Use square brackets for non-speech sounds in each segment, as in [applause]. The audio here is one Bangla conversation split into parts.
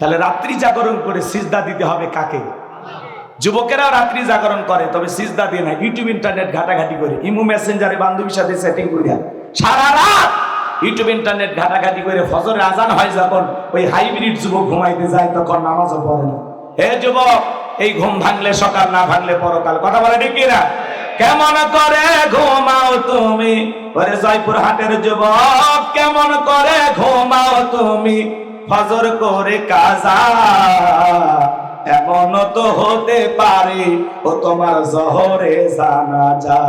তাহলে রাত্রি জাগরণ করে সিজদা দিতে হবে কাকে? যুবকেরাও রাত্রি জাগরণ করে, তবে সিজদা দিয়ে না, ইউটিউব, ইন্টারনেট ঘাটাঘাটি করে। ইমু মেসেঞ্জারে বান্ধবীর সাথে সেটিং করিয়া সারা রাত ইউটিউব, ইন্টারনেট ঘাটাঘাটি করে ফজরের আজান হয় যখন ওই হাইব্রিড যুবক ঘুমাইতে যায়, তখন নামাজও পড়ে না। হে যুবক, এই ঘুম ভাঙলে সকাল, না ভাঙলে পরকাল। কথা বলে ঠিক না কেমন করে ঘুমাও তুমি? জয়পুর হাটের যুবক, কেমন করে ঘুমাও তুমি? ফজর করে কাজা, এমন তো হতে পারে, ও তোমার জহরে জানা যা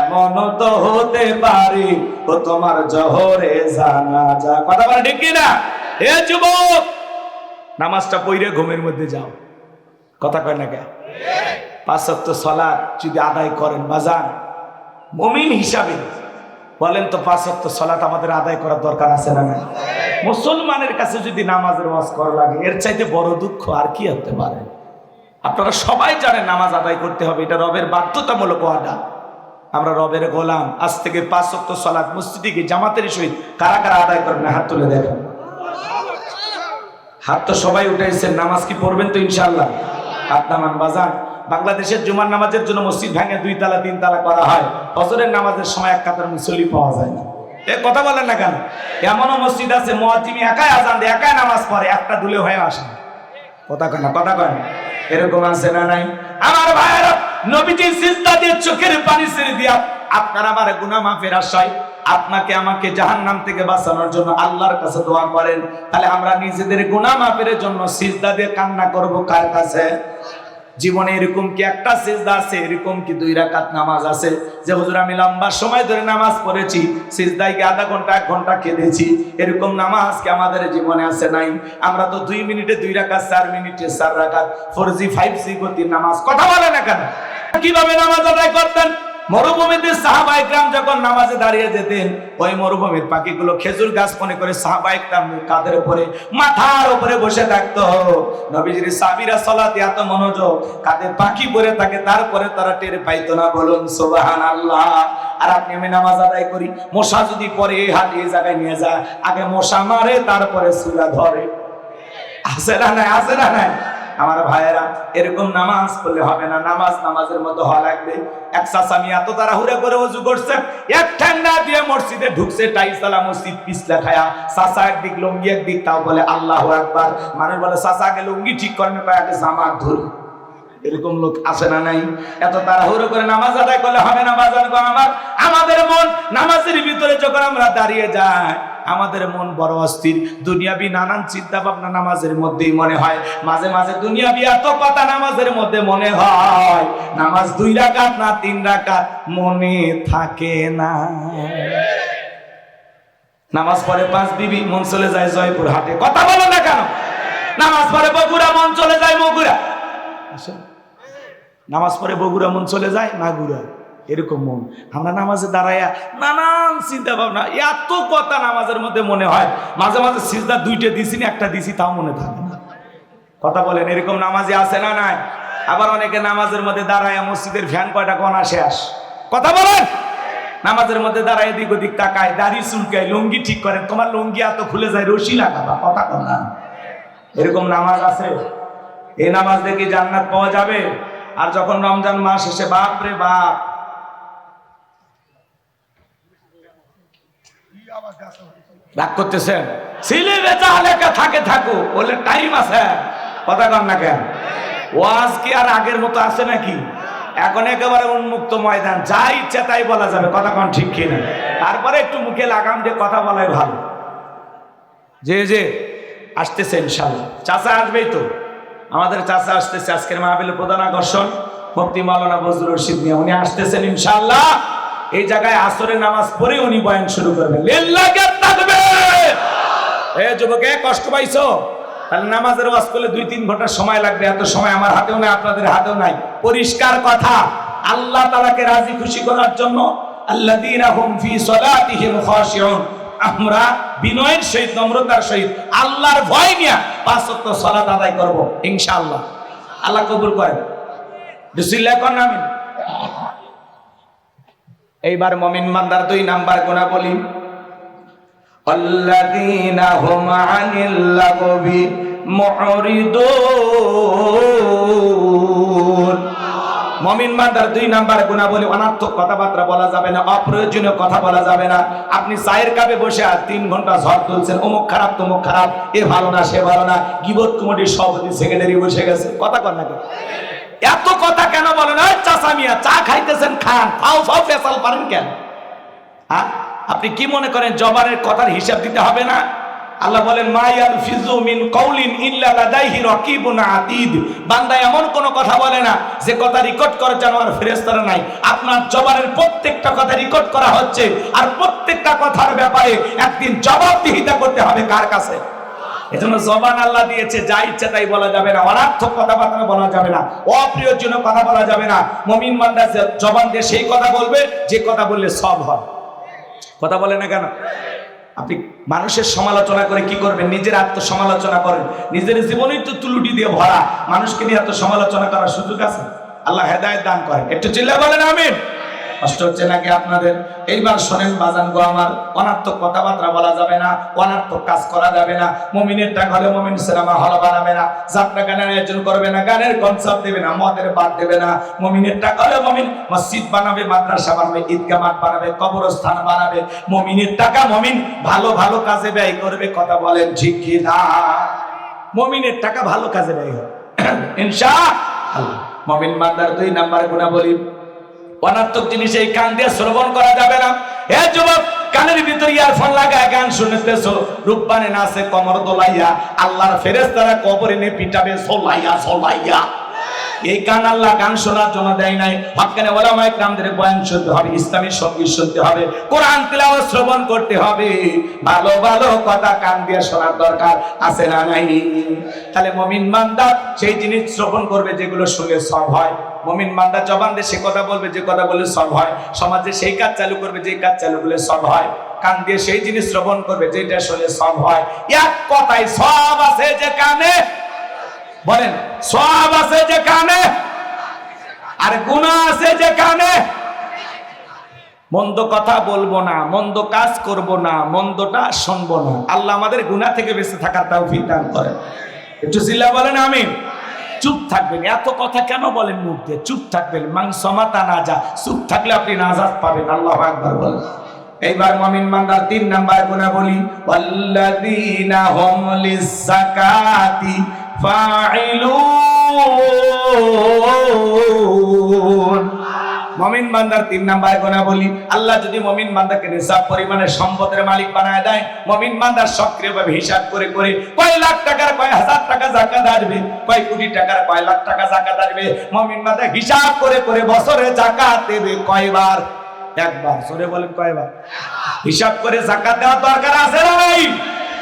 এমন তো হতে পারে, ও তোমার জহরে জানা যা কথা বলে ঠিক না হে যুবক, নামাজটা পইরে ঘুমের মধ্যে যাও। কথা কয় না কে পাঁচত্ব সলাদ যদি আদায় করেন বাজান, মমিন হিসাবে, বলেন তো পাঁচত্ব সলাত আমাদের আদায় করার দরকার আছে না না মুসলমানের কাছে যদি নামাজের ওয়াজ করা লাগে, এর চাইতে বড় দুঃখ আর কি হতে পারে? আপনারা সবাই জানেন নামাজ আদায় করতে হবে, এটা রবের বাধ্যতামূলক ওয়াদা। আমরা রবের গোলাম, আজ থেকে পাঁচ সপ্তাহ সলাৎ মসজিদে গিয়ে জামাতের সহিত কারা কারা আদায় করবেন হাত তুলে দেখেন। হাত তো সবাই উঠাইছেন, নামাজ কি পড়বেন তো ইনশাল্লাহ হাত নামান বাজান বাংলাদেশের জুমার নামাজের জন্য মসজিদ ভাঙে দুই তালা, তিন তালা করা হয়। হজরের নামাজের সময় এক কাতার মুসল্লি পাওয়া যায় না। কথা বলেন না কেন? এমনও মসজিদ আছে মহাজিমি একাই আজান দেয়, একাই নামাজ পড়ে, একটা দুলে হয়ে আসে। কথা কয় না, কথা কয় না। এরকম আছে না নাই? আমার ভাইয়েরা নবীজি সিজদা দিয়ে চোখের পানি ছেড়ে দিয়া আপনার আমার গুনাহ মাফের আশায় আপনাকে আমাকে জাহান্নাম থেকে বাঁচানোর জন্য আল্লাহর কাছে দোয়া করেন। তাহলে আমরা নিজেদের গুনাহ মাফের জন্য সিজদা দিয়ে কান্না করব কার কাছে? জীবনে এরকম কি একটা সিজদা আছে? এরকম কি দুই রাকাত নামাজ আছে? যে হুজুর, আমি লম্বা সময় ধরে নামাজ পড়েছি, সিজদায় কি আধা ঘণ্টা, এক ঘণ্টা কেঁদেছি এরকম নামাজ কি আমাদের জীবনে আছে নাই? আমরা তো দুই মিনিটে দুই রাকাত, চার মিনিটে চার রাকাত, ফোর জি, ফাইভ জি গতির নামাজ। কথা বলে না কেন? কীভাবে নামাজ আদায় করতেন? মরুভূমিতে সাহাবা ইকরাম যখন নামাজে দাঁড়িয়ে যেতেন, ওই মরুভূমির পাখিগুলো খেজুর গাছ মনে করে সাহাবা ইকরাম কাদের উপরে, মাথার উপরে বসে থাকতো। নবীজির সাবিরা সলাতে এত মনোযোগ, কাদের পাখি পরে থাকে তারপরে তারা টের পাইতো না। বলুন সুবাহান আল্লাহ আর আপনি আমি নামাজ আদায় করি, মশা যদি পরে এই হাত এই জায়গায় নিয়ে যায়, আগে মশা মারে, তারপরে সুরা ধরে। আছে না নাই? আছে না নাই? আমার ভাইয়েরা, এরকম নামাজ পড়লে হবে না। নামাজ নামাজের মতো হওয়া লাগবে। এক চাচামি এত তারা হুড়ে করে উজু করছে। এক ঠান্ডা দিয়ে মসজিদে ঢুকছে, টাইসালা মসজিদ পিছলা খায়া। চাচা একদিক লুঙ্গি, একদিক তাও বলে, আল্লাহ একবার মানুষ বলে, চাচা, আগে লুঙ্গি ঠিক করেন কয় আগে জামা ধরুন। এরকম লোক আসে না নাই? এত তারা তাড়াহুড়ো করে নামাজ আদায় করলে হবে না বাজার আমার। আমাদের মন, নামাজের ভিতরে যখন আমরা দাঁড়িয়ে যাই আমাদের মন বড় অস্থির। দুনিয়াবি নানান চিন্তা ভাবনা নামাজের মধ্যেই মনে হয়। মাঝে মাঝে দুনিয়াবি এত কথা নামাজের মধ্যে মনে হয়। নামাজ দুই রাকাত না তিন রাকাত মনে থাকে না। নামাজ পড়ে পাঁচ বিবি, মন চলে যায় জয়পুর হাটে কথা বলো না কেন? নামাজ পড়ে বগুড়া, মন চলে যায় আসেন। নামাজ পড়ে বগুড়া, মন চলে যায় মাগুরা। এরকম মন। আমরা নামাজে দাঁড়াইয়া নানান চিন্তা ভাবনা এত কথা নামাজের মধ্যে মনে হয়। মাঝে মাঝে সিজদা দুইটা দিছি না, একটা দিছি, তাও মনে থাকে না। কথা বলেন, এরকম নামাজে আছে না নাই? আবার অনেকে নামাজের মধ্যে দাঁড়ায় মসজিদের ফ্যান কয়টা কোন আসে আস? কথা বলেন! নামাজের মধ্যে দাঁড়ায় এদিক ওদিক তাকায়, দাড়ি চুলকায়, লুঙ্গি ঠিক করেন। তোমার লুঙ্গি এত খুলে যায়, রশি লাগাবা কথা কর না। এরকম নামাজ আছে? এই নামাজ দেখে জান্নাত পাওয়া যাবে? আর যখন রমজান মাস এসে বাপ রে বাপ রাগ করতেছেন? বেচা লেখা থাকে থাকো বলে টাইম আছে। কথা কর না কেন? ওয়াজ কি আর আগের মতো আছে নাকি? এখন একেবারে উন্মুক্ত ময়দান। যা ইচ্ছা তাই বলা যাবে। কথা কন ঠিক কিনা? তারপরে একটু মুখে লাগাম দিয়ে কথা বলাই ভালো। যে যে, আসতেছে ইনশাল্লাহ। চাচা আসবেই তো। আমাদের চাচা আসতেছে। আজকের মাহবিলের প্রধান আকর্ষণ ভক্তি মাওলানা বজরুল রশিদ নিয়ে উনি আসতেছেন ইনশাল্লাহ। এই জায়গায় আসরের নামাজ পড়ে উনি বয়ান শুরু করবেন তাকবীর! এ যুবকে কষ্ট পাইছো? তাহলে নামাজের ওয়াজ করলে দুই তিন ঘণ্টা সময় লাগবে। এত সময় আমার হাতেও নাই, আপনাদের হাতেও নাই। পরিষ্কার কথা, আল্লাহ তাআলাকে রাজি খুশি করার জন্য আমরা বিনয়ের সহিত, নম্রতার সহিত আল্লাহর ভয় নিয়ে পাঁচ ওয়াক্ত সালাত আদায় করব, ইনশাআল্লাহ। আল্লাহ কবুল করেন। বিসমিল্লাহ কোন নামে এইবার মমিন মান্দার দুই নাম্বার গুণা বলি الذين هم عن اللغو মুরিদুন মমিন মান্দার দুই নাম্বার গুণা বলে অনার্থক কথাবার্তা বলা যাবে না অপ্রয়োজনীয় কথা বলা যাবে না আপনি চায়ের কাপে বসে আর তিন ঘন্টা ঝড় তুলছেন অমুক খারাপ তমুক খারাপ এ ভালো না সে ভালো না গিবত কমিটির সভাপতি সেক্রেটারি বসে গেছে কথা কর না কেন? এত কথা কেন বলেন ওই মিয়া, চা খাইতেছেন, খান। ফাও ফাও ফেসাল পারেন কেন? হ্যাঁ? আপনি কি মনে করেন জবানের কথার হিসাব দিতে হবে না? আল্লাহ বলেন মায়াল ফিজু মিন কৌলিন ইল্লা লাদাইহি রাকিবুন আতীদ বান্দা এমন কোন কথা বলে না যে কথা রেকর্ড করার জন্য আর ফেরেশতারা নাই। আপনার জবানের প্রত্যেকটা কথা রেকর্ড করা হচ্ছে। আর প্রত্যেকটা কথার ব্যাপারে একদিন জবাবদিহিতা করতে হবে কার কাছে? এজন্য জবান আল্লাহ দিয়েছে, যা ইচ্ছা তাই বলা যাবে না। অনার্থক কথাবার্তা বলা যাবে না। অপ্রিয়জনীয় কথা বলা যাবে না। মমিন বান্দা জবান দিয়ে সেই কথা বলবে, যে কথা বললে সব হয়। কথা বলে না কেন? আপনি মানুষের সমালোচনা করে কি করবেন? নিজের আত্মসমালোচনা করেন। নিজের জীবনই তো তুলুটি দিয়ে ভরা। মানুষকে নিয়ে এত সমালোচনা করার সুযোগ আছে? আল্লাহ হেদায়ত দান করেন। একটু চিল্লা বলেন, আমিন। কষ্ট হচ্ছে নাকি আপনাদের? এইবার শোনেন বাজান গো আমার, অনার্থক কথাবার্তা বলা যাবে না, অনার্থক কাজ করা যাবে না, মমিনের টাকা হলে মমিন সিনেমা হল বানাবে না, যাত্রা গানের আয়োজন করবে না, গানের কনসার্ট দেবে না, মদের বাদ দেবে না, মমিনের টাকা হলে মমিন মসজিদ বানাবে, মাদ্রাসা বানাবে, ঈদগাহ মাঠ বানাবে, কবরস্থান বানাবে, মমিনের টাকা মমিন ভালো ভালো কাজে ব্যয় করবে, কথা বলেন ঠিক কি না? মমিনের টাকা ভালো কাজে ব্যয় হবে। [coughs] ইনশা মমিন মান্দার দুই নাম্বার গুণা অনার্থক জিনিস এই কান দিয়ে শ্রবণ করা যাবে না। হে যুবক, কানের ভিতরে ইয়ারফোন লাগায় গান শুনতেছো। রূপবানে নাচে কমর দোলাইয়া, আল্লাহর ফেরেস্তারা কবরে নে পিটাবে সোলাইয়া সোলাইয়া এই কান আল্লাহ গান শোনার জন্য দেয় নাই। হকানে ওলামা ইকরামদের বয়ান শুনতে হবে, ইসলামী সংগীত শুনতে হবে, কোরআন তিলাওয়াত শ্রবণ করতে হবে। ভালো ভালো কথা কান দিয়ে শোনার দরকার আছে না নাই? তাহলে মমিন মান্দা সেই জিনিস শ্রবণ করবে যেগুলো শুনলে সব হয়। মমিন মান্দা দিয়ে সে কথা বলবে, যে কথা বললে সব হয়। সমাজে সেই কাজ চালু করবে, যে কাজ চালু করলে সব হয়। কান দিয়ে সেই জিনিস শ্রবণ করবে, যেটা শুনলে সব হয়। এক কথায় সব আছে যে কানে বলেন সব আছে যে কানে আর গুণা আছে যে কানে মন্দ কথা বলব না, মন্দ কাজ করব না, মন্দটা শুনব না। আল্লাহ আমাদের গুনাহ থেকে বেঁচে থাকার তাও দান করেন। একটু চিল্লা বলেন আমি চুপ থাকবেন, এত কথা কেন বলেন মুখ দিয়ে? চুপ থাকবেন মাং সমাতা না যা, চুপ থাকলে আপনি নাজাত পাবেন, আল্লাহ একবার বলেন। এইবার মমিন মান্দার তিন নাম্বার গুণা ফাইলুন। মমিন বান্দার তিন নাম্বার গোনা বলি আল্লাহ যদি মমিন বান্দাকে নিসাব পরিমাণে সম্পদের মালিক বানায় দেয়, মমিন বান্দার সক্রিয়ভাবে হিসাব করে করে কয় লাখ টাকার, কয় হাজার টাকা জাকাত আসবে, কয় কোটি টাকার, কয় লাখ টাকা জাকাত আসবে, মমিন বান্দা হিসাব করে করে বছরে জাকাত দেবে কয়বার? একবার সরে বলেন কয়বার? হিসাব করে জাকাত দেওয়ার দরকার আছে না নাই?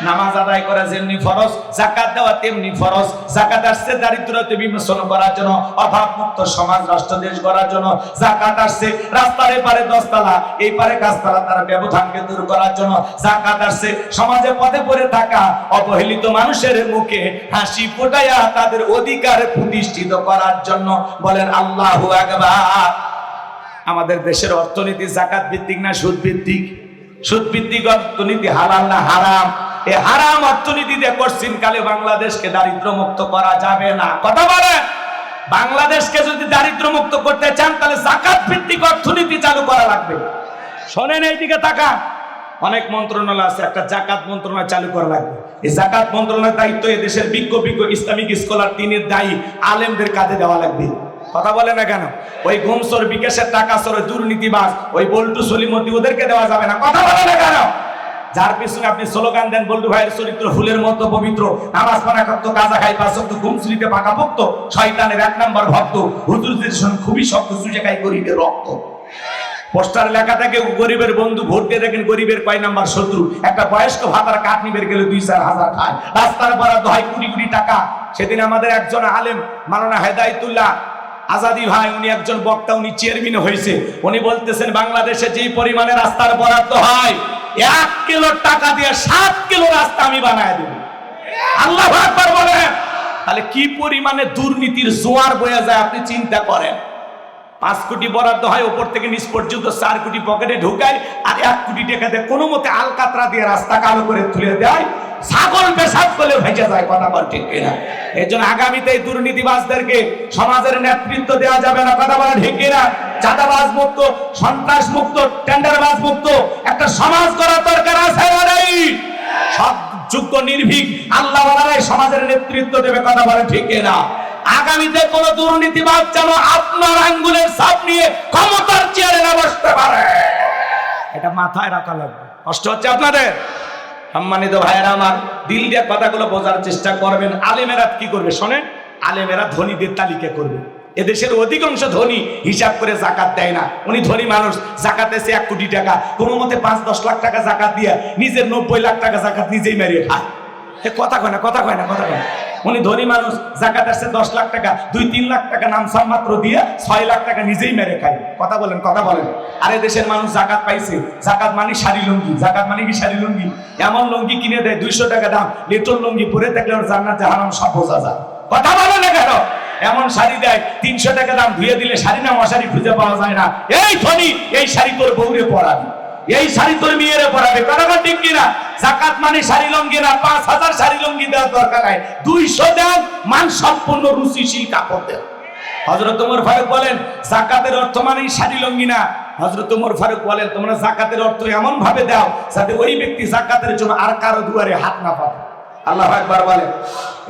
নামাজ আদায় করা যেমনি ফরজ জাকাত দেওয়া তেমনি ফরজ। জাকাত আসছে দারিদ্রতে বিমোচন করার জন্য অভাব মুক্ত সমাজ, রাষ্ট্র, দেশ গড়ার জন্য। জাকাত আসছে রাস্তার এপারে দশতলা এই পারে গাছতলা, তার ব্যবধানকে দূর করার জন্য। জাকাত আসছে সমাজে পথে পড়ে থাকা অবহেলিত মানুষের মুখে হাসি ফোটাইয়া তাদের অধিকার প্রতিষ্ঠিত করার জন্য বলেন আল্লাহু আকবার। আমাদের দেশের অর্থনীতি জাকাত ভিত্তিক না সুদ ভিত্তিক সুদ ভিত্তিক অর্থনীতি হালাল না হারাম? এই হারাম অর্থনীতিতে পশ্চিম কালে বাংলাদেশকে দারিদ্র মুক্ত করা যাবে না। কথা বলেন? বাংলাদেশকে যদি দারিদ্র মুক্ত করতে চান, তাহলে জাকাত ভিত্তিক অর্থনীতি চালু করা লাগবে। শোনেন, এইদিকে তাকান। অনেক মন্ত্রণালয় আছে, একটা জাকাত মন্ত্রণালয় চালু করা লাগবে। এই জাকাত মন্ত্রণালয়ের দায়িত্ব এই দেশের বিজ্ঞ বিজ্ঞ ইসলামিক স্কলার, তিনের দায়ী, আলেমদের কাজে দেওয়া লাগবে। কথা বলে না কেন? ওই ঘুমসর বিকাশের টাকা সর দুর্নীতিবাস ওই বল্টু সলিমতি ওদেরকে দেওয়া যাবে না। কথা বলে না কেন? যার পিছনে আপনি স্লোগান দেন, বল্টু ভাইয়ের চরিত্র ফুলের মতো পবিত্র, নামাজ পড়া করতো, গাঁজা খাই পাঁচ শক্ত ঘুমসুরিতে পাকা ভক্ত শয়তানের এক নাম্বার ভক্ত। হুজুরদের সঙ্গে খুবই শক্ত সুজে খাই গরিবের রক্ত। পোস্টার লেখা থাকে, গরিবের বন্ধু ভোট দিয়ে দেখেন, গরিবের কয় নাম্বার শত্রু? একটা বয়স্ক ভাতার কাঠ নিবের গেলে দুই চার হাজার খায়। রাস্তার বরাদ্দ হয় কুড়ি কুড়ি টাকা। সেদিন আমাদের একজন আলেম মালানা হেদায়তুল্লাহ আজাদি ভাই, উনি একজন বক্তা, উনি চেয়ারম্যান হয়েছে উনি বলতেছেন, বাংলাদেশে যেই পরিমাণে রাস্তার বরাদ্দ হয় এক কিলো টাকা দিয়ে সাত কিলো রাস্তা আমি বানায় দেব। আল্লাহ একবার বলেন। তাহলে কি পরিমাণে দুর্নীতির জোয়ার বয়ে যায় আপনি চিন্তা করেন। পাঁচ কোটি বরাদ্দ হয়, ওপর থেকে নিচ পর্যন্ত চার কোটি পকেটে ঢুকায়, আর এক কোটি টাকা দেয় কোনো মতে আলকাতরা দিয়ে রাস্তা কালো করে তুলে দেয়। ছাগল পেশাব করলে ভেসে যায়, কথা বল ঠিক কিনা? এই জন্য আগামীতে দুর্নীতিবাজদেরকে সমাজের নেতৃত্ব দেওয়া যাবে না, কথা বলা ঠিক কিনা? চাঁদাবাজ মুক্ত, সন্ত্রাস মুক্ত, টেন্ডারবাজ মুক্ত, একটা সমাজ করার দরকার আছে নেই? সব যোগ্য, নির্ভীক, আল্লাহ সমাজের নেতৃত্ব দেবে, কথা বলে ঠিক না আগামীতে কোন দুর্নীতিবাদ যেন আপনার আঙ্গুলের সাপ নিয়ে ক্ষমতার চেয়ারে না বসতে পারে। এটা মাথায় রাখা লাগবে। কষ্ট হচ্ছে আপনাদের? সম্মানিত ভাইয়েরা আমার দিল দিয়ে কথাগুলো বোঝার চেষ্টা করবেন। আলেমেরা কি করবে শোনেন? আলেমেরা ধনীদের তালিকা করবে। এদেশের অধিকাংশ ধনী হিসাব করে জাকাত দেয় না। উনি ধনী মানুষ, জাকাত এসে এক কোটি টাকা, কোনো মতে পাঁচ, দশ লাখ টাকা জাকাত দিয়ে নিজের নব্বই লাখ টাকা জাকাত নিজেই মেরে খায়। কথা কয় না, কথা কয় না, কথা কয় না। উনি ধনী মানুষ, জাকাত আসছে দশ লাখ টাকা, দুই তিন লাখ টাকা নাম মাত্র দিয়ে ছয় লাখ টাকা নিজেই মেরে খায়। কথা বলেন কথা বলেন। আরে দেশের মানুষ জাকাত পাইছে। জাকাত মানে শাড়ি লুঙ্গি, জাকাত মানে কি শাড়ি লুঙ্গি? এমন লুঙ্গি কিনে দেয় দুইশো টাকা দাম, লিটল লুঙ্গি পরে থাকলে ওর জান্নাত জাহানাম সব বোঝা যায়। কথা বলে না কেন? এমন শাড়ি দেয়, তিনশো টাকা দাম ধুয়ে দিলে শাড়ি না মশারি খুঁজে পাওয়া যায় না। এই ধনী, এই শাড়ি তোর বউরে পরাবি। এই শাড়ি তোর মেয়েরে পরাবে। কথাটা ঠিক কিনা? জাকাত মানে শাড়ি লঙ্গি না, পাঁচ হাজার শাড়ি লঙ্গি দেওয়ার দরকার নাই। দুইশো দেন মান সম্পূর্ণ রুচিশীল কাপড় দেন। হজরত উমর ফারুক বলেন, জাকাতের অর্থ মানেই শাড়ি লঙ্গি না। হজরত উমর ফারুক বলেন, তোমরা জাকাতের অর্থ এমন ভাবে দাও যাতে ওই ব্যক্তি জাকাতের জন্য আর কারও দুয়ারে হাত না পাবে। আল্লাহ একবার বলেন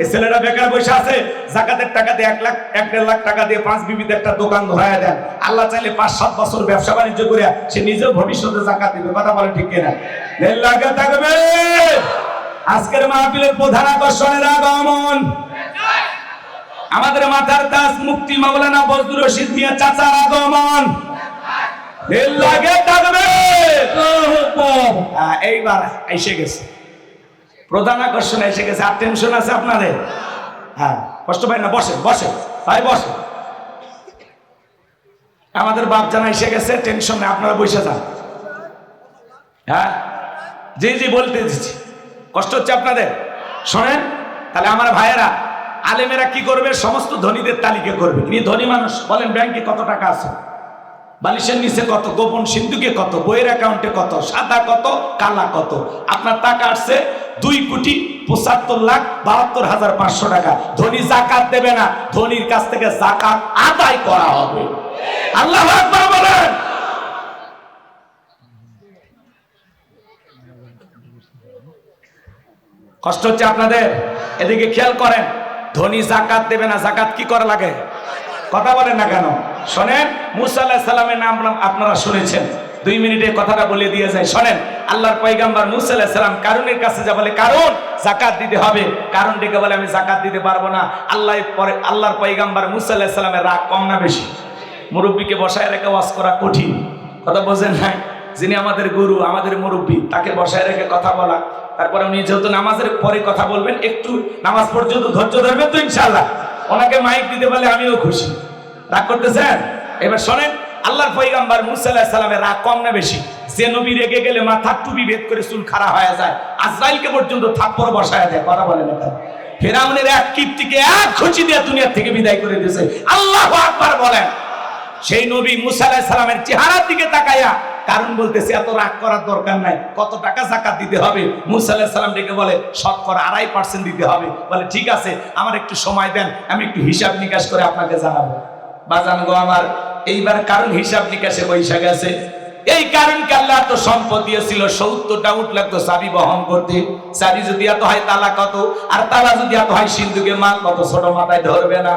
এই ছেলেটা বেকার বসে আছে, জাকাতের টাকা দিয়ে এক লাখ, এক দেড় লাখ টাকা দিয়ে পাঁচ বিবিতে একটা দোকান ধরায় দেন। আল্লাহ চাইলে পাঁচ, সাত বছর ব্যবসা বাণিজ্য করে সে নিজেও ভবিষ্যতে জাকাত দিবে, কথা বলে ঠিক কিনা? লাখে থাকবে। আজকের মাহফিলের প্রধান আকর্ষণের আগমন আমাদের মাথার তাজ মুক্তি মাওলানা বজরুল রশিদ মিয়া চাচার আগমন লাখে থাকবে। এইবার এসে গেছে। প্রধান আকর্ষণ এসে গেছে। আর টেনশন আছে আপনাদের? হ্যাঁ কষ্ট পাই না বসে বসে ভাই বসে আমাদের বাপ জানা এসে গেছে টেনশন নেই, আপনারা বসে যান। হ্যাঁ? জি জি, বলতে দিচ্ছি। কষ্ট হচ্ছে আপনাদের? শোনেন, তাহলে আমার ভাইয়েরা, আলেমেরা কি করবে? সমস্ত ধনীদের তালিকা করবে। তিনি ধনী মানুষ, বলেন ব্যাংকে কত টাকা আছে? বালিশের নিচে কত, গোপন সিন্ধুকে কত, বইয়ের অ্যাকাউন্টে কত, সাদা কত, কালা কত? আপনার টাকা আসছে দুই কোটি পঁচাত্তর লাখ বাহাত্তর হাজার পাঁচশো টাকা। ধনী জাকাত দেবে না, ধনীর কাছ থেকে জাকাত আদায় করা হবে। আল্লাহ বলেন। কষ্ট হচ্ছে আপনাদের? এদিকে খেয়াল করেন, ধনী জাকাত দেবে না, জাকাত কি করা লাগে? কথা বলেন না কেন? শোনেন, মুসা আল্লাহ নাম আপনারা শুনেছেন। দুই মিনিটে কথাটা বলে দিয়ে যায়, শোনেন, আল্লাহর পয়গাম্বার মুসা আল্লাহ সাল্লাম কারণের কাছে যা বলে কারণ জাকাত দিতে হবে। কারণ ডেকে বলে, আমি জাকাত দিতে পারব না। আল্লাহ পরে, আল্লাহর পয়গাম্বার মুসা আল্লাহ সাল্লামের রাগ কম না বেশি? মুরব্বীকে বসায় রেখে ওয়াজ করা কঠিন। কথা বোঝেন নাই? যিনি আমাদের গুরু, আমাদের মুরব্বী, তাকে বসায় রেখে কথা বলা। তারপরে উনি যেহেতু নামাজের পরে কথা বলবেন, একটু নামাজ পর্যন্ত ধৈর্য ধরবেন তো ইনশাল্লাহ ওনাকে মাইক দিতে পারলে আমিও খুশি। রাগ করতেছেন? এবার শোনেন আল্লাহর পৈগাম্বার মুসা আলাহিসাল্লামের সাল্লামের রাগ কম না বেশি? যে নবী রেগে গেলে মাথার টুপি ভেদ করে চুল খাড়া হয়ে যায়, আজরাইলকে পর্যন্ত থাপ্পড় বসায় দেয়, কথা বলে না ফেরাউনের এক কীর্তিকে এক খুঁচি দিয়ে দুনিয়ার থেকে বিদায় করে দিয়েছে। আল্লাহ আকবার বলেন। সেই নবী মুসা আলাহিসাল্লামের সালামের চেহারার দিকে তাকাইয়া কারণ বলতেছে, এত রাগ করার দরকার নাই, কত টাকা জাকাত দিতে হবে? মুসা আলাহিসাল্লাম সালাম ডেকে বলে শতকরা আড়াই পার্সেন্ট দিতে হবে। বলে, ঠিক আছে, আমার একটু সময় দেন, আমি একটু হিসাব নিকাশ করে আপনাকে জানাব। বাজান গো আমার এইবার কারণ হিসাব নিকাশে বৈশা গেছে এই কারণ আল্লাহ এত সম্পদ দিয়েছিল, সত্তরটা উঠ লাগতো চাবি বহন করতে। চাবি যদি এত হয় তালা কত? আর তালা যদি এত হয় সিন্ধুকে মাল কত? ছোট মাথায় ধরবে না।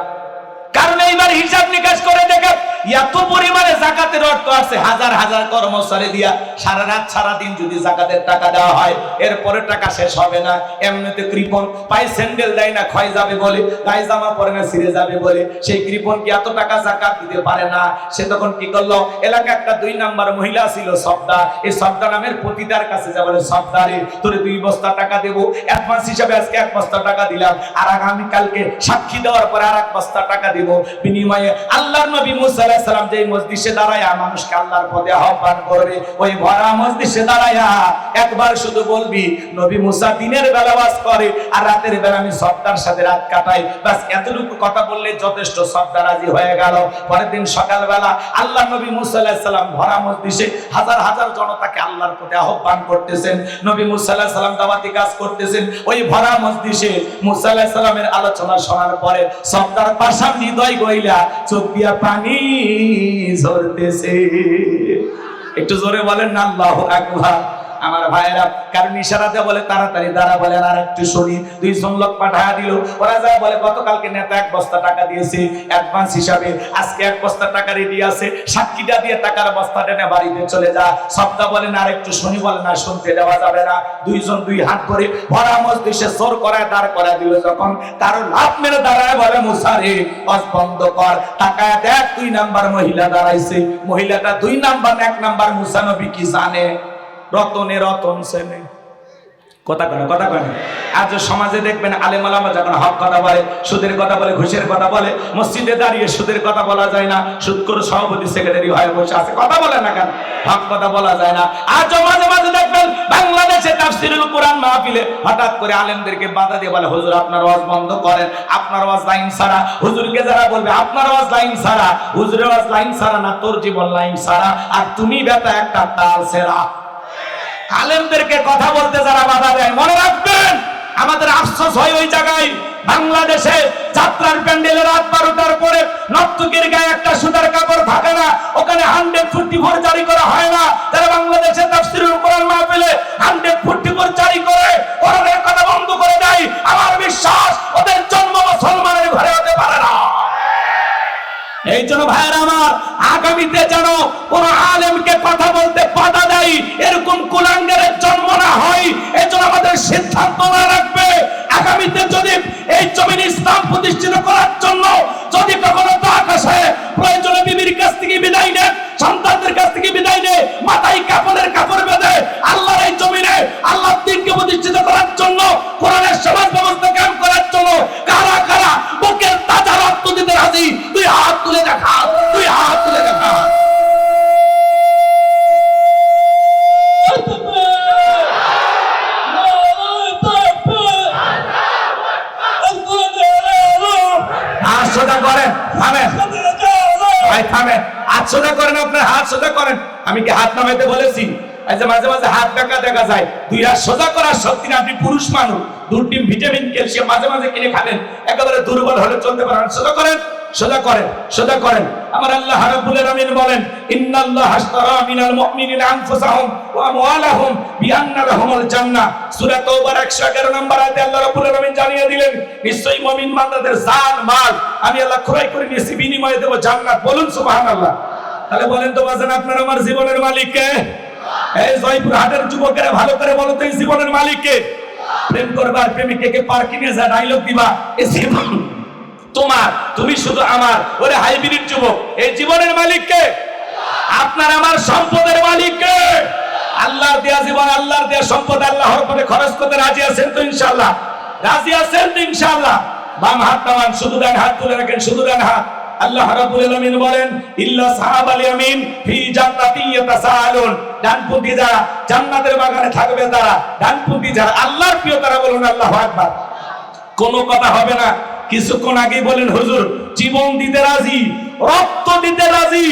কারণ এইবার হিসাব নিকাশ করে দেখে এত পরিমাণে জাকাতের অর্থ আছে, হাজার হাজার কর্মচারী দিয়া সারা রাত, সারা দিন যদি জাকাতের টাকা দেওয়া হয়, এরপরে টাকা শেষ হবে না। এমনিতে কৃপন পায়ে স্যান্ডেল দেয় না, ক্ষয় যাবে বলে, গায়ে জামা পরে না, ছিঁড়ে যাবে বলে। সেই কৃপন কি এত টাকা জাকাত দিতে পারে না? সে তখন কি করল? এলাকা একটা দুই নাম্বার মহিলা ছিল সবদা এই সবদা নামের পতিতার কাছে যা বলে সবদারে তোরে দুই বস্তা টাকা দেবো। অ্যাডভান্স হিসাবে আজকে এক বস্তা টাকা দিলাম। আর আগামী কালকে সাক্ষী দেওয়ার পরে আর এক বস্তা টাকা দিব। বিনিময়ে আল্লাহর নবী মুসা সাল্লাম যে মসজিদে দাঁড়ায়া মানুষকে আল্লাহর পথে আহ্বান করবে ওই ভরা মসজিদে দাঁড়ায়া একবার শুধু বলবি, নবী মুসা দিনের বেলা বাস করে আর রাতের বেলা আমি সবটার সাথে রাত কাটাই। বাস এতটুকু কথা বললে যথেষ্ট সবটা রাজি হয়ে গেল। পরের দিন সকালবেলা আল্লাহ নবী মুসা সালাম ভরা মসজিদে হাজার হাজার জনতাকে আল্লাহর পথে আহ্বান করতেছেন। নবী মুসা সালাম দাওয়াতি কাজ করতেছেন। ওই ভরা মসজিদে মুসা সালামের আলোচনা শোনার পরে সবটার পাশাম হৃদয় গইলা, চোখ দিয়া পানি ঝরতেছে। একটু জোরে বলেন না আল্লাহু আকবার। আমার ভাইয়েরা, কারণ ইশারাতে বলে, তাড়াতাড়ি দাঁড়া বলে, আর একটু শুনি। দুইজন লোক পাঠায় দিল। ওরা যা বলে, গতকালকে নেতা এক বস্তা টাকা দিয়েছে অ্যাডভান্স হিসাবে। আজকে এক বস্তা টাকা রেডি আছে সাক্ষীটা দিয়ে টাকার বস্তা টেনে বাড়িতে চলে যা। সবটা বলেন, আর একটু শুনি বলে না শুনতে দেওয়া যাবে না। দুইজন দুই হাত করে ভরা মসজিদে জোর করায় দাঁড় করায় দিল, যখন কারও লাভ মেরে দাঁড়ায় বলে মুসারে অস বন্ধ কর। টাকা দেখ, দুই নাম্বার মহিলা দাঁড়াইছে। মহিলাটা দুই নাম্বার, এক নাম্বার মুসানবী কি জানে? রতনে রতন সেনে। কথা কেন কথা কেন আজ সমাজে দেখবেন আলেম আলামা যখন হক কথা বলে, সুদের কথা বলে, ঘুষের কথা বলে, মসজিদে দাঁড়িয়ে সুদের কথা বলা যায় না সুদ করে সভাপতি, সেক্রেটারি হয়ে বসে আছে, কথা বলে না কেন? হক কথা বলা যায় না। আজ মাঝে মাঝে দেখবেন বাংলাদেশে তাফসিরুল কোরআন মাহফিলে হঠাৎ করে আলেমদেরকে বাধা দিয়ে বলে, হুজুর, আপনার ওয়াজ বন্ধ করেন। আপনার ওয়াজ লাইন ছাড়া। হুজুরকে যারা বলবে, আপনার ওয়াজ লাইন ছাড়া। হুজুরের ওয়াজ লাইন ছাড়া না, তোর জীবন লাইন সারা আর তুমি বেটা একটা তাল সেরা। আলেমদেরকে কথা বলতে যারা বাধা দেয়, মনে রাখবেন, আমাদের আফসোস হয় ওই জায়গায়। বাংলাদেশে যাত্রার প্যান্ডেলে রাত বারোটার পরে নর্তকীর গায়ে একটা সুতার কাপড় থাকে না, ওখানে হান্ড্রেড ফোর্টি ফোর জারি করা হয় না। যারা বাংলাদেশে তাফসিরুল কোরআন মাহফিলে হান্ড্রেড ফোর্টি ফোর জারি করে কোরআনের কথা বন্ধ করে দেয়। আমার বিশ্বাস, ওদের জন্ম মুসলমানের ঘরে হতে পারে না। এই জন্য ভাইয়ের আমার, আগামীতে যেন কোন আলেমকে কথা বলতে বাধা দেয়, এরকম কুলাঙ্গের জন্ম না হয় এই জন্য আমাদের সিদ্ধান্ত না রাখবে। আগামীতে যদি এই জমিন ইসলাম প্রতিষ্ঠিত করার জন্য যদি কখনো তো আকাশে প্রয়োজনে বিবির কাছ থেকে বিদায় নেন সন্তানদের কাছ থেকে বিদায় নেয় মাথায় কাপড়ের কাপড় বেঁধে আল্লাহর এই জমিনে আল্লাহ দিনকে প্রতিষ্ঠিত করার জন্য, কোরআনের সমাজ ব্যবস্থা কায়েম করার জন্য যে মাঝে মাঝে হাত দেখা দেখা যায়। দুই হাত সোজা করার শক্তি না, আপনি পুরুষ মানুষ দুধ ডিম ভিটামিন, ক্যালসিয়াম মাঝে মাঝে কিনে খাবেন। একেবারে দুর্বল হলে চলতে পারেন সোজা করেন সোজা করেন সোজা করেন। আমার আল্লাহ রাব্বুল আলামিন বলেন, ইন্নাল্লাহ আশতারা মিনাল মুমিনিনা আনফুসাহুম ওয়া আমওয়ালাহুম বিআন্না লাহুমুল জান্নাহ। সূরা তাওবার 111 নম্বর আয়াতে আল্লাহ রাব্বুল আলামিন জানিয়ে দিলেন, নিশ্চয়ই মুমিন বান্দাদের জান, মাল, আমি আল্লাহ ক্রয় করে নিয়েছি, বিনিময়ে দেব জান্নাত। বলুন সুবহানাল্লাহ। তাহলে বলেন তো, বাজান, আপনার আমার জীবনের মালিক কে? এই জয়পুর হাটের যুবকেরা ভালো করে বলো তো এই জীবনের মালিক কে প্রেম করবার কে যা ডায়লগ দিবা তোমার, তুমি শুধু আমার। ওরে হাইব্রিড যুবক এই জীবনের মালিক কে আপনার আমার সম্পদের মালিক কে আল্লাহর দেয়া জীবন, আল্লাহর দেয়া সম্পদ, আল্লাহর পরে খরচ করতে রাজি আছেন তো ইনশাআল্লাহ? রাজি আছেন তো ইনশাআল্লাহ? বাম হাত নামান, শুধু ডান হাত তুলে রাখেন, শুধু ডান হাত। আল্লাহ রাব্বুল আলামিন বলেন, ইল্লা সাহাবাল ইয়ামিন ফি জান্নাতি ইয়াতাসাআলুন। ডানপন্থী যারা জান্নাতের বাগানে থাকবে তারা ডানপন্থী যারা আল্লাহর প্রিয়, তারা বলুন আল্লাহু আকবার। কোনো কথা হবে না। কিছুক্ষণ আগে বলেন, হুজুর, জীবন দিতে রাজি, রক্ত দিতে রাজি,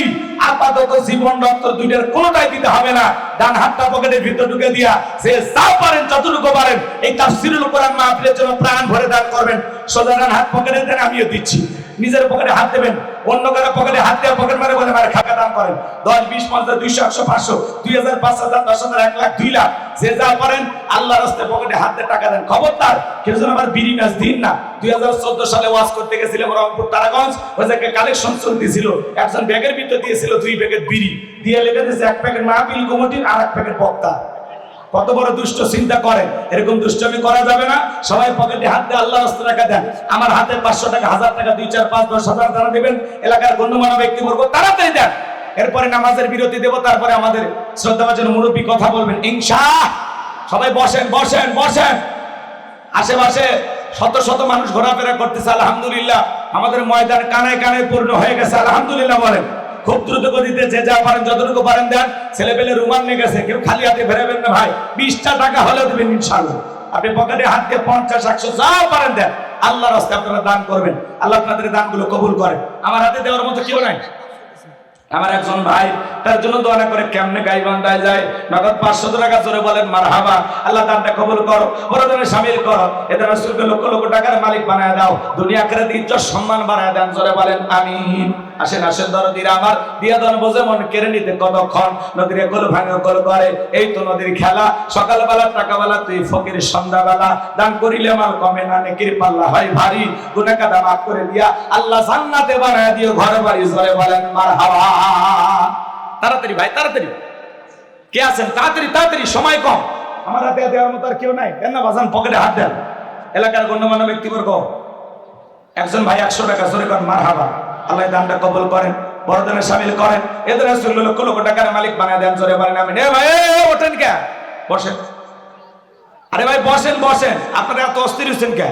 আপাতত জীবন রক্ত দুইটার কোনটাই দিতে হবে না। ডান হাতটা পকেটের ভিতর ঢুকে দিয়া সে যা পারেন, যতটুকু পারেন, এই তাফসিরুল কোরআন মাহফিলের জন্য প্রাণ ভরে দান করবেন। সোজা ডান হাত পকেটে দেন, আমিও দিচ্ছি। নিজের পকেটে হাত দেবেন। অন্য কারও পকেটে হাত দেওয়া পকেট মারে বলে মারে খাকা দান করেন। দশ, বিশ, পঞ্চাশ, দুইশো, একশো, পাঁচশো, দুই হাজার, পাঁচ হাজার, দশ হাজার, এক লাখ, দুই লাখ। যে যা পারেন আল্লাহ রাস্তায় পকেটে হাত টাকা দেন। খবরদার, কেউ যেন আমার বিড়ি ম্যাচ দিন না। দুই হাজার চোদ্দ সালে ওয়াজ করতে গেছিলাম রংপুর তারাগঞ্জ। ওই জায়গায় কালেকশন চলতেছিল। একজন ব্যাগের ভিতর দিয়েছিল দুই প্যাকেট বিড়ি। দিয়ে লেগে দিয়েছে, এক প্যাকেট মাহবিল কমিটির আর এক প্যাকেট বক্তা। কত বড় দুষ্ট চিন্তা করেন? এরকম দুষ্টমি করা যাবে না। সবাই পকেটে হাত দিয়ে আল্লাহ রাস্তা টাকা দেন। আমার হাতে পাঁচশো টাকা, হাজার টাকা, দুই চার, পাঁচ, দশ, হাজার তারা দেবেন। এলাকার গণ্যমান্য ব্যক্তিবর্গ তাড়াতাড়ি দেন। এরপরে নামাজের বিরতি দেব, তারপরে আমাদের শ্রদ্ধা শ্রদ্ধাভাজন মুরব্বী কথা বলবেন। ইনশা! সবাই বসেন বসেন বসেন। আশেপাশে শত শত মানুষ ঘোরাফেরা করতেছে, আলহামদুলিল্লাহ। আমাদের ময়দান কানায় কানায় পূর্ণ হয়ে গেছে, আলহামদুলিল্লাহ বলেন। খুব দ্রুত গতিতে যে যা পারেন, যতটুকু পারেন দেন। ছেলে পেলে রুমাল নিয়ে গেছে, কেউ খালি হাতে ফেরাবেন না ভাই। বিশটা টাকা হলেও দেবেন ইনশাল আপনি পকেটে হাত দিয়ে পঞ্চাশ, একশো যা পারেন দেন। আল্লাহ রাস্তায় আপনারা দান করবেন। আল্লাহ আপনাদের দানগুলো কবুল করেন। আমার হাতে দেওয়ার মতো কেউ নাই। আমার একজন ভাই, তার জন্য দোয়া করে কেমনে গাই বান্ধায় যায়? নগদ পাঁচশো টাকা জোরে বলেন মার হাবা আল্লাহ দানটা কবুল করো বড়দের সামিল করো, এদের রসুলকে লক্ষ লক্ষ টাকার মালিক বানায় দাও, দুনিয়া করে ইজ্জত সম্মান বানায় দেন, জোরে বলেন, আমিন। আসেন আসেন আমার, দিয়া বোঝে মন কেড়ে নিতে কতক্ষণ? নদীর ভাঙে গোল করে, এই তো নদীর খেলা, সকালবেলা টাকাবেলা তুই ফকির সন্ধ্যাবেলা, দান করিলে মাল কমে না, নেকির পাল্লা হয় ভারী গুনে কাদা মাফ করে দিয়া, আল্লাহ জান্নাতে বানায় দিও ঘরে বাড়ি জোরে বলেন মার হাওয়া তাড়াতাড়ি ভাই তাড়াতাড়ি। কে আছেন? তাড়াতাড়ি তাড়াতাড়ি সময় কম। আমার হাতে দেওয়ার মতো আর কেউ নাই। দেন না বাজান? পকেটে হাত দেন। এলাকার গণ্যমান্য ব্যক্তিবর্গ। একজন ভাই একশো টাকা জোরে করেন মার হাবা আল্লাহ দানটা কবল করেন বড়দিনে সামিল করেন। এদের আসলে লক্ষ লক্ষ টাকার মালিক বানায় দেন জোরে বলেন আমি ভাই ওঠেন কে? বসেন। আরে ভাই বসেন বসেন। আপনারা এত অস্থির হচ্ছেন কে?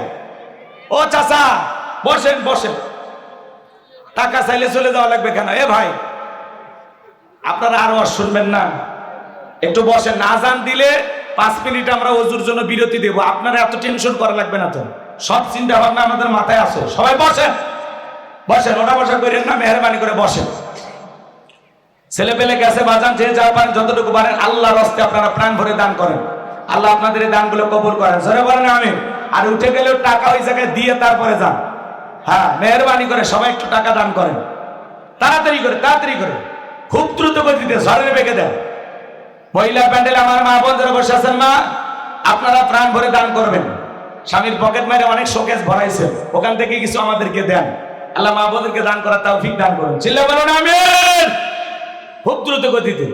ও চাচা বসেন বসেন। টাকা চাইলে চলে যাওয়া লাগবে কেন? এ ভাই আপনারা আরও আর শুনবেন না। একটু বসে না জান দিলে পাঁচ মিনিট আমরা ওজুর জন্য বিরতি দেবো। আপনারা এত টেনশন করা লাগবে না তো। সব চিন্তা ভাবনা আমাদের মাথায় আছে। সবাই বসেন। বসেন, ওটা বসা করেন না, মেহরবানি করে বসেন। ছেলে পেলে গেছে বাজান, যে যা পারেন, যতটুকু পারেন, আল্লাহর হস্তে আপনারা প্রাণ ভরে দান করেন। আল্লাহ আপনাদের এই দানগুলো কবুল করেন। সরে বলেন আমি আর উঠে গেলেও টাকা ওই জায়গায় দিয়ে তারপরে যান। হ্যাঁ মেহরবানি করে সবাই একটু টাকা দান করেন। তাড়াতাড়ি করে তাড়াতাড়ি করে। খুব দ্রুত গতিতে ঝড়ের বেগে দেন। মহিলা প্যান্ডেল আমার মা বোনদের বসে আছেন, মা, আপনারা প্রাণ ভরে দান করবেন। স্বামীর পকেট মারে অনেক শোকেস ভরাইছে ওখান থেকে কিছু আমাদেরকে দেন। আল্লাহ মা বোনদেরকে দান করার ঠিক দান করুন। চিল্লা বলুন, আমিন। খুব দ্রুত গতিতে।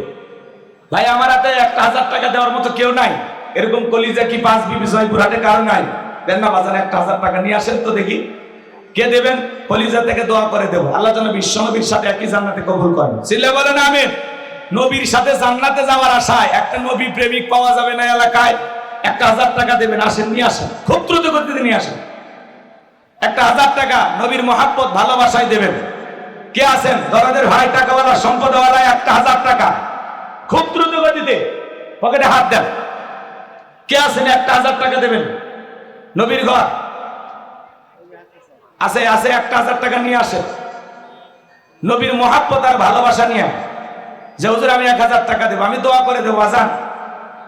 ভাই, আমার হাতে একটা হাজার টাকা দেওয়ার মতো কেউ নাই। এরকম কলিজা কি পাঁচ বিবি জয়পুর হাটে কারও নাই? দেন না, বাজারে একটা হাজার টাকা নিয়ে আসেন তো দেখি। কে দেবেন? কলিজা থেকে দোয়া করে দেবো। আল্লাহ যেন বিশ্ব নবীর সাথে একই জান্নাতে কবুল করেন। সিল্লে বলেন আমি নবীর সাথে জান্নাতে যাওয়ার আশায় একটা নবী প্রেমিক পাওয়া যাবে না এলাকায়। একটা হাজার টাকা দেবেন, আসেন, নিয়ে আসেন। খুব দ্রুত গতিতে নিয়ে আসেন। একটা হাজার টাকা নবীর মহাব্বত, ভালোবাসায় দেবেন। কে আছেন? দরাদের ভাই, টাকাওয়ালা সম্পদওয়ালা একটা হাজার টাকা। খুব দ্রুত গতিতে পকেটে হাত দেন। কে আছেন? একটা হাজার টাকা দেবেন। নবীর ঘর। আছে আছে একটা হাজার টাকা নিয়ে আসেন নবীর মহাব্বত আর ভালোবাসা নিয়ে। যে হুজুর আমি এক হাজার টাকা দেবো আমি দোয়া করে দেবো আজান।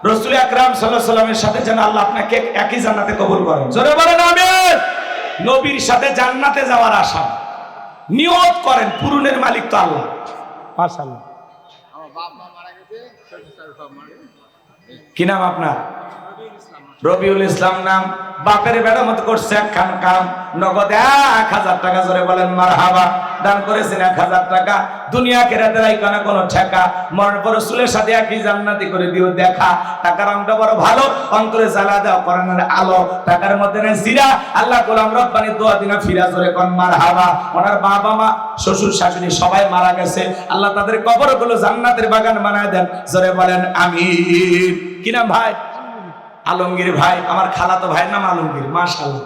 রসুল আকরাম সাল্লাহ সাল্লামের সাথে যেন আল্লাহ আপনাকে একই জান্নাতে কবুল করেন। জোরে বলেন আমি নবীর সাথে জান্নাতে যাওয়ার আশা। নিয়ত করেন পূরণের মালিক তো আল্লাহ। মাশাআল্লাহ। কি নাম আপনার? রবিউল ইসলাম নাম। বাপের বেড়া মতো করছে একখান কাম। নগদ এক হাজার টাকা জোরে বলেন মার হাবা দান করেছেন এক হাজার টাকা। দুনিয়া কেরাতে রাইকানা কোনো ঠেকা। মরার পর রসুলের সাথে একই জান্নাতি করে দিও দেখা। টাকার রংটা বড় ভালো, অন্তরে জ্বালা দেওয়া কোরআনের আলো। টাকার মধ্যে নেই জিরা আল্লাহ গোলাম রব্বানি দোয়া দিনা ফিরা জোরে কোন মার হাবা ওনার বাবা, মা, শ্বশুর, শাশুড়ি সবাই মারা গেছে। আল্লাহ তাদের কবরগুলো জান্নাতের বাগান বানায় দেন। জোরে বলেন আমি কি নাম ভাই? আলমগীর ভাই, আমার খালাতো ভাইয়ের নাম আলমগীর, মাশাআল্লাহ।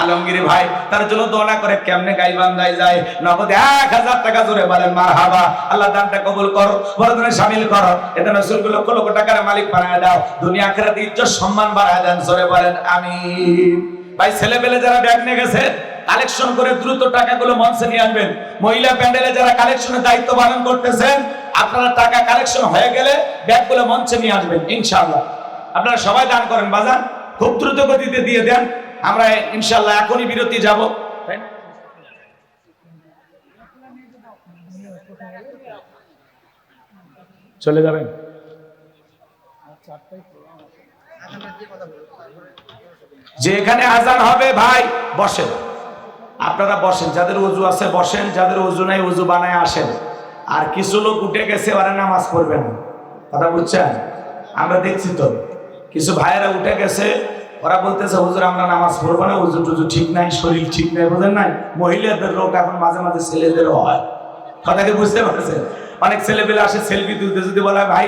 আলমগীর ভাই, তার জন্য দোয়া করে কেমনে গাইবান্ধায় যায়? নগদ এক হাজার টাকা জোরে বলেন, মারহাবা। আল্লাহ দানটা কবুল করো বড়দিনে শামিল করো। এতে রসুলকে লক্ষ লক্ষ টাকার মালিক বানায় দাও। দুনিয়া আখেরাতে ইজ্জত সম্মান বাড়ায় দেন, জোরে বলেন, আমিন। ভাই ছেলে পেলে যারা ব্যাগ নিয়ে গেছে কালেকশন করে দ্রুত টাকাগুলো মঞ্চে নিয়ে আসবেন। মহিলা প্যান্ডেলে যারা কালেকশনের দায়িত্ব পালন করতেছেন, আপনারা টাকা কালেকশন হয়ে গেলে ব্যাগগুলো মঞ্চে নিয়ে আসবেন, ইনশাআল্লাহ। আপনারা সবাই দান করেন, বাজান। খুব দ্রুত গতিতে দিয়ে দেন। আমরা ইনশাআল্লাহ এখনই বিরতি যাব। চলে যাবেন। যে এখানে আজান হবে, ভাই, বসেন। আপনারা বসেন, যাদের উজু আছে বসেন, যাদের উজু নাই উজু বানায় আসেন। আর কিছু লোক উঠে গেছে, ওরা নামাজ পড়বে না। কথা বুঝছেন? আমরা দেখছি তো, কিছু ভাইয়েরা উঠে গেছে, ওরা বলতেছে, হুজুর, আমরা নামাজ পড়ব না, উজু টুজু ঠিক নাই, শরীর ঠিক নাই, বোঝেন নাই? মহিলাদের রোগ এখন মাঝে মাঝে ছেলেদেরও হয়। কথা কি বুঝতে পারছেন? অনেক ছেলেপেলে আসে, সেলফি তুলতে যদি বলা হয় ভাই